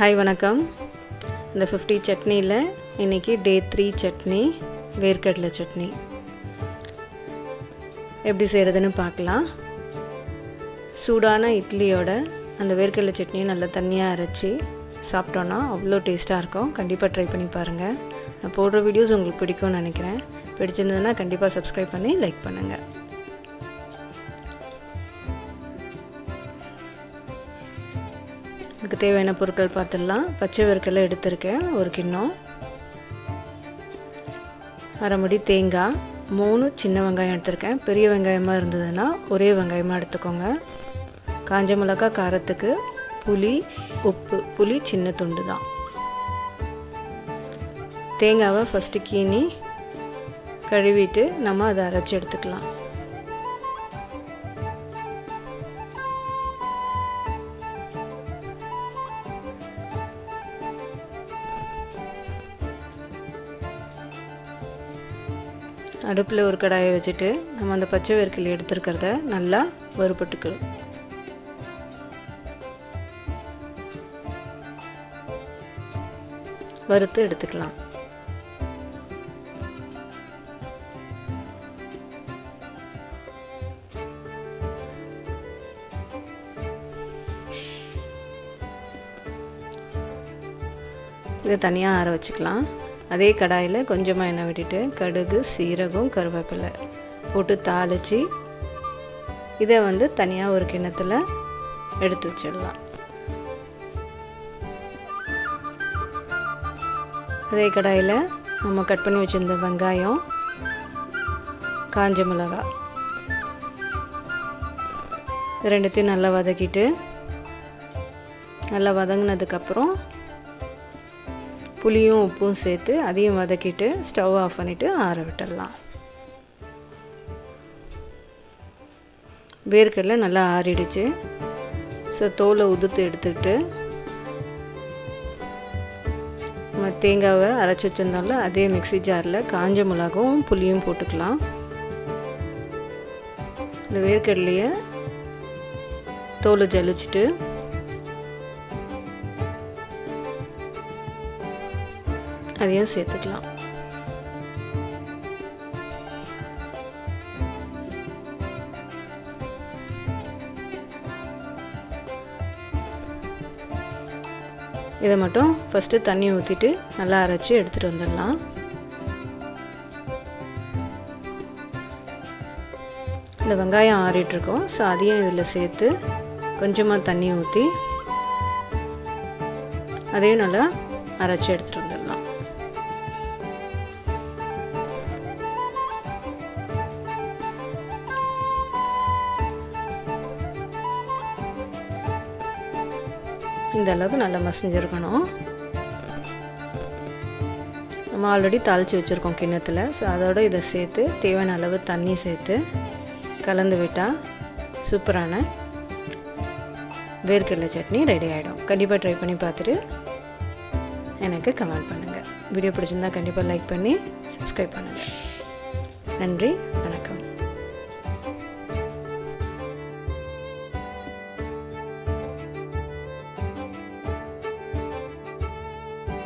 Hi வணக்கம். இந்த fifty சட்னியில் இன்றைக்கி டே த்ரீ சட்னி வேர்க்கடலை சட்னி. எப்படி செய்கிறதுன்னு பார்க்கலாம். சூடான இட்லியோட அந்த வேர்க்கடலை சட்னியை நல்லா தண்ணியாக அரைச்சி சாப்பிட்டோன்னா அவ்வளோ டேஸ்ட்டாக இருக்கும். கண்டிப்பாக ட்ரை பண்ணி பாருங்கள் நான் போடுற வீடியோஸ் உங்களுக்கு பிடிக்கும்னு நினைக்கிறேன். பிடிச்சிருந்ததுன்னா கண்டிப்பாக சப்ஸ்கிரைப் பண்ணி லைக் பண்ணுங்கள் இதுக்கு தேவையான பொருட்கள் பார்த்துடலாம். பச்சை வேர்க்கடலை எடுத்திருக்கேன் ஒரு கிண்ணம். அரைமுடி தேங்காய் மூணு சின்ன வெங்காயம் எடுத்திருக்கேன். பெரிய வெங்காயமாக இருந்ததுன்னா ஒரே வெங்காயமாக எடுத்துக்கோங்க. காஞ்ச மிளகா காரத்துக்கு புளி உப்பு. புளி சின்ன துண்டு தான். தேங்காவை ஃபஸ்ட்டு கீனி கழுவிட்டு நம்ம அதை அரைச்சி எடுத்துக்கலாம். அடுப்பில் ஒரு கடாயை வச்சுட்டு நம்ம அந்த பச்சை வேர்க்கல் எடுத்துருக்கிறத நல்லா வறுபட்டுக்கணும். வறுத்து எடுத்துக்கலாம். இதை தனியாக ஆற வச்சுக்கலாம். அதே கடாயில் கொஞ்சமாக எண்ணெய் விட்டுட்டு கடுகு சீரகம் கருவேப்பிலை போட்டு தாளித்து இதை வந்து தனியாக ஒரு கிண்ணத்தில் எடுத்து வச்சிடலாம். அதே கடாயில் நம்ம கட் பண்ணி வச்சுருந்த வெங்காயம் காஞ்ச மிளகா ரெண்டுத்தையும் நல்லா வதக்கிட்டு நல்லா வதங்கினதுக்கப்புறம் புளியும் உப்பும் சேர்த்து அதையும் வதக்கிட்டு ஸ்டவ் ஆஃப் பண்ணிவிட்டு ஆற விட்டுடலாம். வேர்க்கடலை நல்லா ஆறிடுச்சு. ஸோ தோலை உதுத்து எடுத்துக்கிட்டு நம்ம தேங்காவை அரைச்சி வச்சுருந்தோம்ல அதே மிக்சி ஜாரில் காஞ்ச மிளகாவும் புளியும் போட்டுக்கலாம். இந்த வேர்க்கடலையை தோலை ஜலிச்சுட்டு அதையும் சேர்த்துக்கலாம். இதை மட்டும் ஃபஸ்ட்டு தண்ணி ஊற்றிட்டு நல்லா அரைச்சி எடுத்துகிட்டு வந்துடலாம். இந்த வெங்காயம் ஆறிட்டுருக்கோம் ஸோ அதையும் இதில் சேர்த்து கொஞ்சமாக தண்ணி ஊற்றி அதையும் நல்லா அரைச்சி எடுத்துகிட்டு இந்த அளவுக்கு நல்லா மசிஞ்சிருக்கணும். நம்ம ஆல்ரெடி தாளித்து வச்சுருக்கோம் கிண்ணத்தில். ஸோ அதோட இதை சேர்த்து தேவையான அளவு தண்ணி சேர்த்து கலந்து விட்டால் சூப்பரான வேர்க்கடலை சட்னி ரெடி ஆகிடும் கண்டிப்பாக ட்ரை பண்ணி பார்த்துட்டு எனக்கு கமெண்ட் பண்ணுங்கள் வீடியோ பிடிச்சிருந்தா கண்டிப்பாக லைக் பண்ணி சப்ஸ்கிரைப் பண்ணுங்கள் நன்றி வணக்கம்.